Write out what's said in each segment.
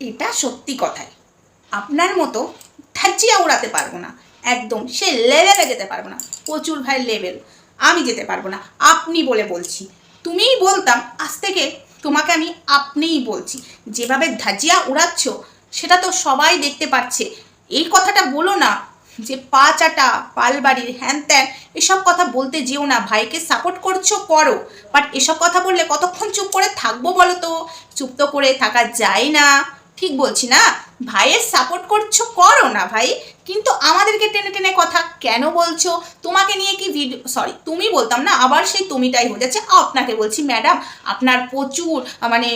এটা সত্যি কথাই। আপনার মতো ঠাচিয়া উড়াতে পারব না। একদম সে লেভেলে যেতে পারব না। প্রচুর ভাই লেভেল আমি যেতে পারব না। আপনি বলে বলছি। তুমিই বলতাম, আজ থেকে তোমাকে আমি আপনিই বলছি। যেভাবে ধাজিয়া উড়াচ্ছ, সেটা তো সবাই দেখতে পাচ্ছে। এই কথাটা বলো না যে পা চাটা পালবাড়ির হ্যান ত্যান, এসব কথা বলতে যেও না। ভাইকে সাপোর্ট করছ, করো। বাট এসব কথা বললে কতক্ষণ চুপ করে থাকব বলো তো? চুপ তো করে থাকা যায় না। ঠিক বলছি না। ভাইয়ের সাপোর্ট করছ, করো না ভাই। কিন্তু আমাদেরকে টেনে টেনে কথা কেন বলছো? তোমাকে নিয়ে কি ভিডিও সরি তুমি বলতাম না, আবার সেই তুমিটাই হয়ে যাচ্ছে। আপনাকে বলছি ম্যাডাম আপনার প্রচুর মানে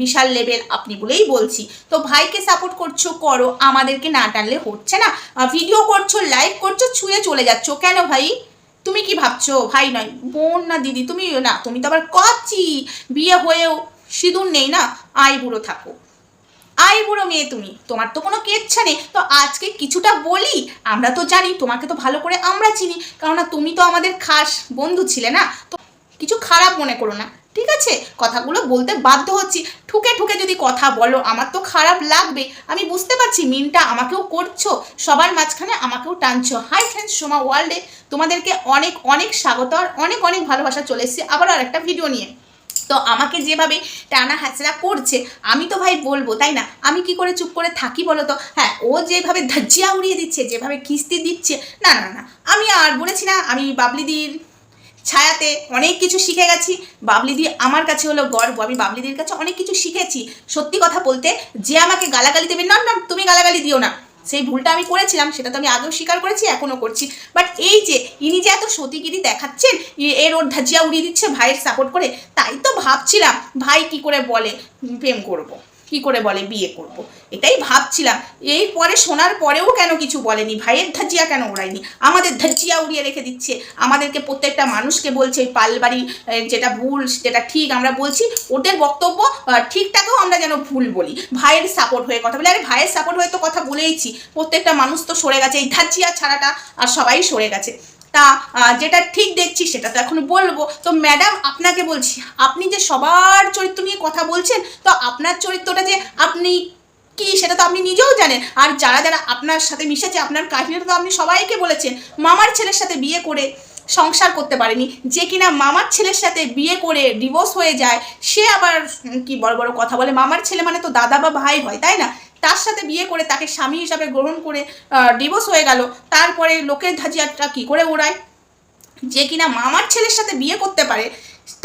বিশাল লেভেল আপনি বলেই বলছি। তো ভাইকে সাপোর্ট করছ, করো। আমাদেরকে না টানলে হচ্ছে না। ভিডিও করছ লাইভ করছ, ছুঁয়ে চলে যাচ্ছ। কেন ভাই? তুমি কি ভাবছ? ভাই নয়, বোন না দিদি? তুমি না, তুমি তো আবার কচি বিয়ে হয়েও সিঁদুর নেই না? আই বুড়ো থাকো। আই বুড়ো মেয়ে তুমি। তোমার তো কোনো কেচ্ছা নেই। তো আজকে কিছুটা বলি, আমরা তো জানি, তোমাকে তো ভালো করে আমরা চিনি। কেননা তুমি তো আমাদের খাস বন্ধু ছিলে না? তো কিছু খারাপ মনে করো না, ঠিক আছে? কথাগুলো বলতে বাধ্য হচ্ছি। ঠুকে ঠুকে যদি কথা বলো, আমার তো খারাপ লাগবে। আমি বুঝতে পারছি মিনটা আমাকেও করছ। সবার মাঝখানে আমাকেও টানছো। হাই ফ্রেন্ডস, সোমা ওয়ার্ল্ডে তোমাদেরকে অনেক অনেক স্বাগত আর অনেক অনেক ভালোবাসা চলে এসেছি। আবার আর একটা ভিডিও নিয়ে। তো আমাকে যেভাবে টানা হ্যাচড়া করছে, আমি তো ভাই বলব, তাই না? আমি কি করে চুপ করে থাকি বলো তো? হ্যাঁ ও যেভাবে ধজ্জিয়া উড়িয়ে দিচ্ছে, যেভাবে কিস্তি দিচ্ছে, না না না, আমি আর বলেছি না, আমি বাবলিদির ছায়াতে অনেক কিছু শিখে গেছি। বাবলিদি আমার কাছে হলো গর্ব, আমি বাবলিদির কাছে অনেক কিছু শিখেছি। সত্যি কথা বলতে, যে আমাকে গালাগালি দেবে, না না, তুমি গালাগালি দিও না। সেই ভুলটা আমি করেছিলাম সেটা তো আমি আগেও স্বীকার করেছি, এখনও করছি বাট এই যে, ইনি যে এত সতীগিরি দেখাচ্ছেন এর ওর ধাজিয়া উড়িয়ে দিচ্ছে ভাইয়ের সাপোর্ট করে, তাই তো ভাবছিলাম, ভাই কি করে বলে প্রেম করব। কি করে বলে? বিয়ে করব। এটাই ভাবছিলাম। এই পরে শোনার পরেও কেন কিছু বলেনি? ভাইয়ের ধাজিয়া কেন ওড়ায়নি আমাদের ধাজিয়া উড়িয়ে রেখে দিচ্ছে। আমাদেরকে প্রত্যেকটা মানুষকে বলছে, এই পালবাড়ি যেটা ভুল, যেটা ঠিক আমরা বলছি, ওদের বক্তব্য ঠিকটাকেও আমরা যেন ভুল বলি। ভাইয়ের সাপোর্ট হয়ে কথা বলি। আরে, ভাইয়ের সাপোর্ট হয়ে তো কথা বলেইছি। প্রত্যেকটা মানুষ তো সরে গেছে। এই ধাজিয়া ছাড়াটা আর সবাই সরে গেছে। তা যেটা ঠিক দেখছি সেটা তো এখন বলব। তো ম্যাডাম আপনাকে বলছি, আপনি যে সবার চরিত্র নিয়ে কথা বলছেন, তো আপনার চরিত্রটা যে আপনি কি সেটা তো আপনি নিজেও জানেন। আর যারা যারা আপনার সাথে মিশেছে, আপনার কাহিনীটা তো আপনি সবাইকে বলেছেন। মামার ছেলের সাথে বিয়ে করে সংসার করতে পারেনি। যে কিনা মামার ছেলের সাথে বিয়ে করে ডিভোর্স হয়ে যায়, সে আবার কি বড় বড় কথা বলে, মামার ছেলে মানে তো দাদা বা ভাই হয়, তাই না? তার সাথে বিয়ে করে তাকে স্বামী হিসাবে গ্রহণ করে ডিভোর্স হয়ে গেল, তারপরে লোকের ধাজিয়াটা কি করে ওড়ায়? যে কিনা মামার ছেলের সাথে বিয়ে করতে পারে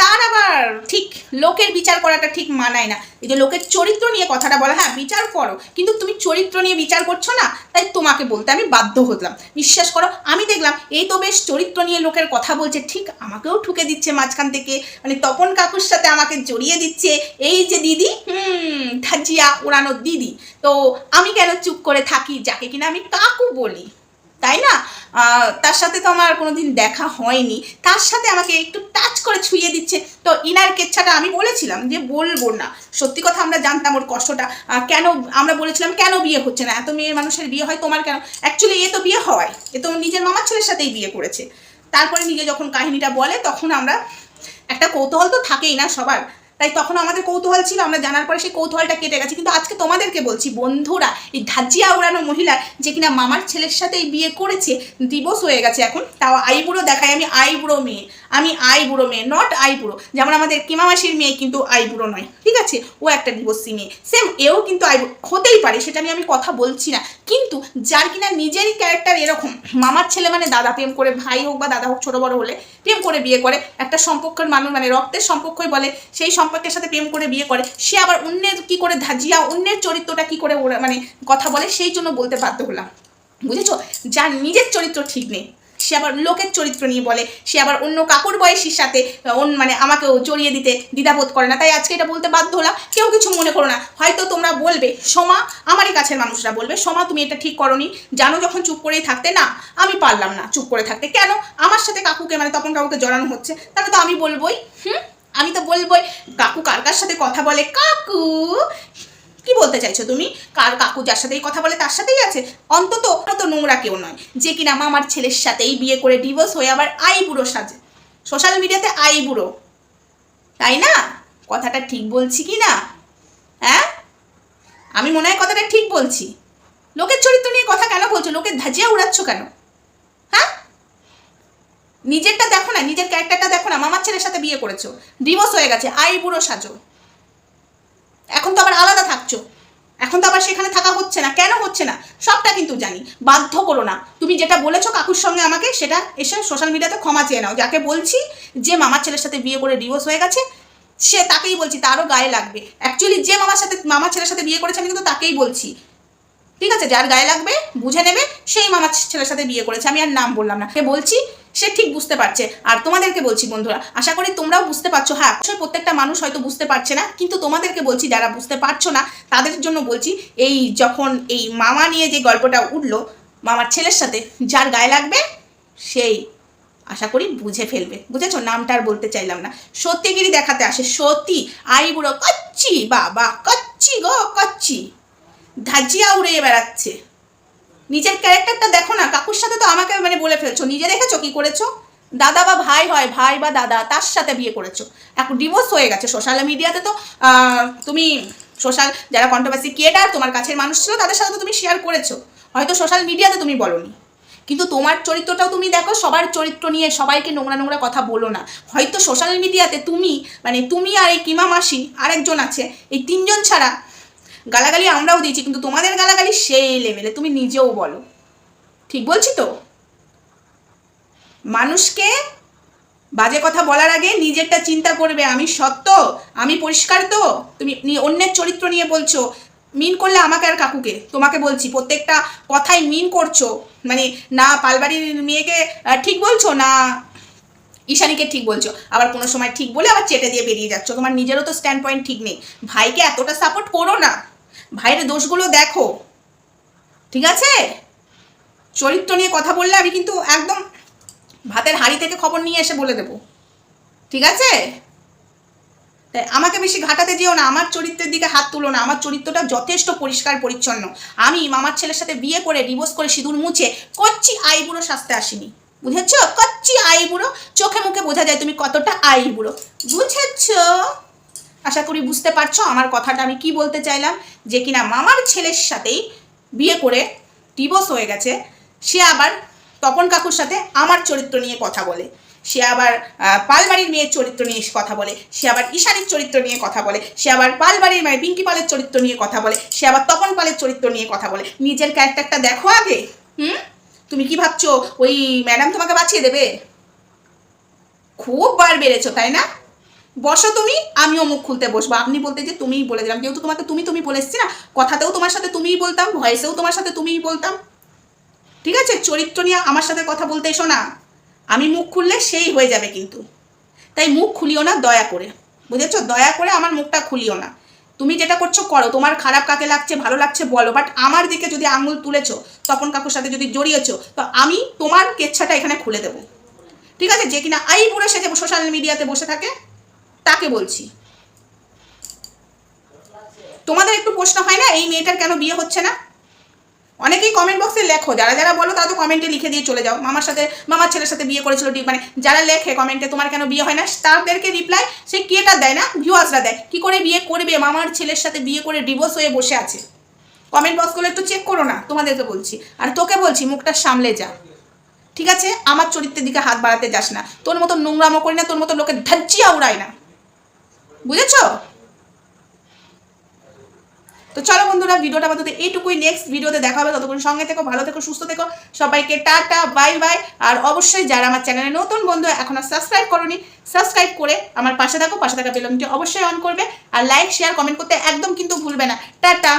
তার আবার ঠিক লোকের বিচার করাটা ঠিক মানায় না। এই যে লোকের চরিত্র নিয়ে কথাটা বলা হ্যাঁ বিচার করো, কিন্তু তুমি চরিত্র নিয়ে বিচার করছ না, তাই তোমাকে বলতে আমি বাধ্য হলাম। বিশ্বাস করো, আমি দেখলাম, এই তো বেশ চরিত্র নিয়ে লোকের কথা বলছে, ঠিক আমাকেও ঠুকে দিচ্ছে মাঝখান থেকে মানে তপন কাকুর সাথে আমাকে জড়িয়ে দিচ্ছে, এই যে দিদি, হুম, ধাজিয়া ওড়ানোর দিদি। তো আমি কেন চুপ করে থাকি, যাকে কিনা আমি কাকু বলি। তাই না? তার সাথে তো আমার কোনো দিন দেখা হয়নি। তার সাথে আমাকে একটু টাচ করে ছুঁয়ে দিচ্ছে। তো ইনার কেচ্ছাটা আমি বলেছিলাম যে বলব না। সত্যি কথা আমরা জানতাম ওর কষ্টটা। কেন আমরা বলেছিলাম, কেন বিয়ে হচ্ছে না? এত মেয়ের মানুষের বিয়ে হয় তোমার কেন? অ্যাকচুয়ালি এ তো বিয়ে হয়। এ তো নিজের মামার ছেলের সাথেই বিয়ে করেছে। তারপরে নিজে যখন কাহিনীটা বলে, তখন আমরা একটা কৌতূহল তো থাকেই না সবার। তাই তখন আমাদের কৌতূহল ছিল, আমরা জানার পরে সেই কৌতূহলটা কেটে গেছে। কিন্তু আজকে তোমাদেরকে বলছি, বন্ধুরা, এই ধাজিয়া উড়ানো মহিলা যে কিনা মামার ছেলের সাথে বিয়ে করেছে, দিবস হয়ে গেছে এখন। তাও আইবুড়ো দেখায় আমি আইবুড়ো মেয়ে। আমি আই বুড়ো মেয়ে নট আই বুড়ো। যেমন আমাদের কিমামাসির মেয়ে কিন্তু আই বুড়ো নয়, ঠিক আছে? ও একটা দিবসী মেয়ে। সেম এও কিন্তু আইবুড়ো হতেই পারে, সেটা নিয়ে আমি কথা বলছি না। কিন্তু যার কিনা নিজেরই ক্যারেক্টার এরকম, মামার ছেলে মানে দাদা, প্রেম করে ভাই হোক বা দাদা হোক, ছোট বড় হলে প্রেম করে বিয়ে করে, একটা সম্পর্কের মানুষ মানে রক্তের সম্পর্কই বলে, সেই সম্পর্কের সাথে প্রেম করে বিয়ে করে, সে আবার অন্যের কি করে ধাজিয়া, অন্যের চরিত্রটা কি করে ওরা মানে কথা বলে, সেই জন্য বলতে বাধ্য হলাম। বুঝেছ? যার নিজের চরিত্র ঠিক নেই সে আবার লোকের চরিত্র নিয়ে বলে, সে আবার অন্য কাকুর বয়সীর সাথে মানে আমাকেও জড়িয়ে দিতে দ্বিধাবোধ করে না। তাই আজকে এটা বলতে বাধ্য হলাম। কেউ কিছু মনে করো না। হয়তো তোমরা বলবে, সোমা, আমারই কাছের মানুষরা বলবে, সোমা, তুমি এটা ঠিক করনি। জানো যখন চুপ করেই থাকতে, না, আমি পারলাম না চুপ করে থাকতে। কেন? আমার সাথে কাকুকে মানে তখন কাকুকে জড়ানো হচ্ছে। তাহলে তো আমি বলবোই, হুম? আমি তো বলবোই, কাকু কার কার সাথে কথা বলে? কাকু! কি বলতে চাইছো তুমি? কার কাকু যার সাথেই কথা বলে তার সাথেই আছে? অন্তত তো নোংরা কেউ নয়। যে কিনা মামার ছেলের সাথেই বিয়ে করে ডিভোর্স হয়ে আবার আই বুড়ো সাজে। সোশ্যাল মিডিয়াতে আই বুড়ো। তাই না? কথাটা ঠিক বলছি কি না? হ্যাঁ? আমি মনে হয় কথাটা ঠিক বলছি। লোকের চরিত্র নিয়ে কথা কেন বলছো? লোকের ধাজিয়া উড়াচ্ছ কেন? হ্যাঁ? নিজেরটা দেখো না, নিজের ক্যারেক্টারটা দেখো না, মামার ছেলের সাথে বিয়ে করেছ। ডিভোর্স হয়ে গেছে, আই বুড়ো সাজো। এখন তো আবার আলাদা থাকছো। এখন তো আবার সেখানে থাকা হচ্ছে না। কেন হচ্ছে না? সবটা কিন্তু জানি। বাধ্য করো না। তুমি যেটা বলেছ কাকুর সঙ্গে আমাকে, সেটা এসে সোশ্যাল মিডিয়াতে ক্ষমা চেয়ে নাও। যাকে বলছি যে মামার ছেলের সাথে বিয়ে করে ডিভোর্স হয়ে গেছে, সে তাকেই বলছি, তারও গায়ে লাগবে। অ্যাকচুয়ালি যে মামার সাথে, মামার ছেলের সাথে বিয়ে করেছে, আমি কিন্তু তাকেই বলছি। ঠিক আছে? যার গায়ে লাগবে, বুঝে নেবে, সেই মামার ছেলের সাথে বিয়ে করেছে। আমি আর নাম বললাম না। বলছি সে ঠিক বুঝতে পারছে। আর তোমাদেরকে বলছি বন্ধুরা, আশা করি তোমরাও বুঝতে পারছ। হ্যাঁ অবশ্যই প্রত্যেকটা মানুষ হয়তো বুঝতে পারছে না, কিন্তু তোমাদেরকে বলছি, যারা বুঝতে পারছ না, তাদের জন্য বলছি, এই যখন এই মামা নিয়ে যে গল্পটা উঠল, মামার ছেলের সাথে, যার গায়ে লাগবে, সেই আশা করি বুঝে ফেলবে। বুঝেছ? নামটা আর বলতে চাইলাম না। সত্যিগিরি দেখাতে আসে। সত্যি আই বুড়ো, কচ্ছি বাবা, কচ্ছি গো, কচ্ছি। ধাজিয়া উড়ে বেড়াচ্ছে। নিজের ক্যারেক্টারটা দেখো না, কাকুর সাথে তো মানে বলে ফেলছো, নিজে দেখেছ কি করেছ? দাদা বা ভাই হয়, ভাই বা দাদা, তার সাথে বিয়ে করেছ। এখন ডিভোর্স হয়ে গেছে। সোশ্যাল মিডিয়াতে তো তুমি সোশ্যাল যারা কন্ট্রোভার্সি ক্রিয়েটার তোমার কাছের মানুষ ছিল, তাদের সাথে তো তুমি শেয়ার করেছ। হয়তো সোশ্যাল মিডিয়াতে তুমি বলনি। কিন্তু তোমার চরিত্রটাও তুমি দেখো, সবার চরিত্র নিয়ে সবাইকে নোংরা নোংরা কথা বলো না। হয়তো সোশ্যাল মিডিয়াতে তুমি মানে তুমি আর এই কিমা মাসি আরেকজন আছে, এই তিনজন ছাড়া গালাগালি আমরাও দিয়েছি, কিন্তু তোমাদের গালাগালি সেই লেভেলে তুমি নিজেও বলো। ঠিক বলছি তো? মানুষকে বাজে কথা বলার আগে নিজেরটা চিন্তা করবে, আমি সত্য? আমি পরিষ্কার তো? তুমি অন্যের চরিত্র নিয়ে বলছো। মিন করলে আমাকে আর কাকুকে? তোমাকে বলছি, প্রত্যেকটা কথাই মিন করছ। মানে না পালবাড়ির মেয়েকে ঠিক বলছো? না ঈশানীকে ঠিক বলছো। আবার কোনো সময় ঠিক বলে আবার চেটে দিয়ে বেরিয়ে যাচ্ছ। তোমার নিজেরও তো স্ট্যান্ড পয়েন্ট ঠিক নেই। ভাইকে এতটা সাপোর্ট করো না। ভাইয়ের দোষগুলো দেখো। ঠিক আছে? চরিত্র নিয়ে কথা বললে আমি কিন্তু একদম ভাতের হাড়ি থেকে খবর নিয়ে এসে বলে দেবো। ঠিক আছে? তাই আমাকে বেশি ঘাটাতে যেও না, আমার চরিত্রের দিকে হাত তুলো না, আমার চরিত্রটা যথেষ্ট পরিষ্কার পরিচ্ছন্ন। আমি মামার ছেলের সাথে বিয়ে করে ডিভোর্স করে সিঁদুর মুছে কচ্ছি আই আইবুড়ো সাজতে আসিনি। বুঝেছ? কচ্ছি আইবুড়ো চোখে মুখে বোঝা যায় তুমি কতটা আইবুড়ো বুঝেছ? আশা করি বুঝতে পারছ আমার কথাটা আমি কি বলতে চাইলাম, যে কিনা মামার ছেলের সাথেই বিয়ে করে ডিভোর্স হয়ে গেছে, সে আবার তপন কাকুর সাথে আমার চরিত্র নিয়ে কথা বলে। সে আবার পালবাড়ির মেয়ের চরিত্র নিয়ে কথা বলে। সে আবার ঈশানীর চরিত্র নিয়ে কথা বলে। সে আবার পালবাড়ির মানে পিঙ্কি পালের চরিত্র নিয়ে কথা বলে। সে আবার তপন পালের চরিত্র নিয়ে কথা বলে। নিজের ক্যারেক্টারটা দেখো আগে, হুম? তুমি কি ভাবছ ওই ম্যাডাম তোমাকে বাঁচিয়ে দেবে? খুব বার বেড়েছো, তাই না? বসো তুমি, আমিও মুখ খুলতে বসবো। আপনি বলতে যে তুমিই বলে দিলাম। যেহেতু তোমাকে তুমি তুমি বলে এসছি না, কথাতেও তোমার সাথে তুমিই বলতাম, ভয়েসেও তোমার সাথে তুমিই বলতাম। ঠিক আছে? চরিত্র নিয়ে আমার সাথে কথা বলতে এসো না। আমি মুখ খুললে সেই হয়ে যাবে কিন্তু। তাই মুখ খুলিও না, দয়া করে। বুঝেছ? দয়া করে আমার মুখটা খুলিও না। তুমি যেটা করছ করো। তোমার খারাপ কাকে লাগছে, ভালো লাগছে বলো। বাট আমার দিকে যদি আঙুল তুলেছো, তপন কাকুর সাথে যদি জড়িয়েছো, তো আমি তোমার কেচ্ছাটা এখানে খুলে দেবো। ঠিক আছে? যে কিনা আই বুড়ো সেজে সোশ্যাল মিডিয়াতে বসে থাকে, তাকে বলছি। তোমাদের একটু প্রশ্ন হয় না? এই মেয়েটার কেন বিয়ে হচ্ছে না? অনেকেই কমেন্ট বক্সে লেখো, যারা যারা বলো তারা তো কমেন্টে লিখে দিয়ে চলে যাও। মামার সাথে, মামার ছেলের সাথে বিয়ে করেছিল ঠিক মানে যারা লেখে কমেন্টে তোমার কেন বিয়ে হয় না, তাদেরকে রিপ্লাই সে ক্রিয়েটার দেয় না ভিউয়ার্সরা দেয়। কি করে বিয়ে করবে? মামার ছেলের সাথে বিয়ে করে ডিভোর্স হয়ে বসে আছে। কমেন্ট বক্সগুলো একটু চেক করো না, তোমাদেরকে বলছি। আর তোকে বলছি, মুখটা সামলে যা। ঠিক আছে? আমার চরিত্রের দিকে হাত বাড়াতে যাস না। তোর মতো নোংরামো করি না, তোর মতো লোকে ধাজ্জিয়া উড়ায় না। বুঝেছ? তো চলো বন্ধুরা, ভিডিওটা আমাদের এইটুকুই। নেক্সট ভিডিওতে দেখা হবে। ততক্ষণ সঙ্গে থেকো, ভালো থেকো, সুস্থ থেকো। সবাইকে টাটা, বাই বাই। আর অবশ্যই যারা আমার চ্যানেলে নতুন বন্ধু, এখনও সাবস্ক্রাইব করনি সাবস্ক্রাইব করে আমার পাশে থাকো। পাশে থাকা বেলমটি অবশ্যই অন করবে। আর লাইক শেয়ার কমেন্ট করতে একদম কিন্তু ভুলবে না। টাটা!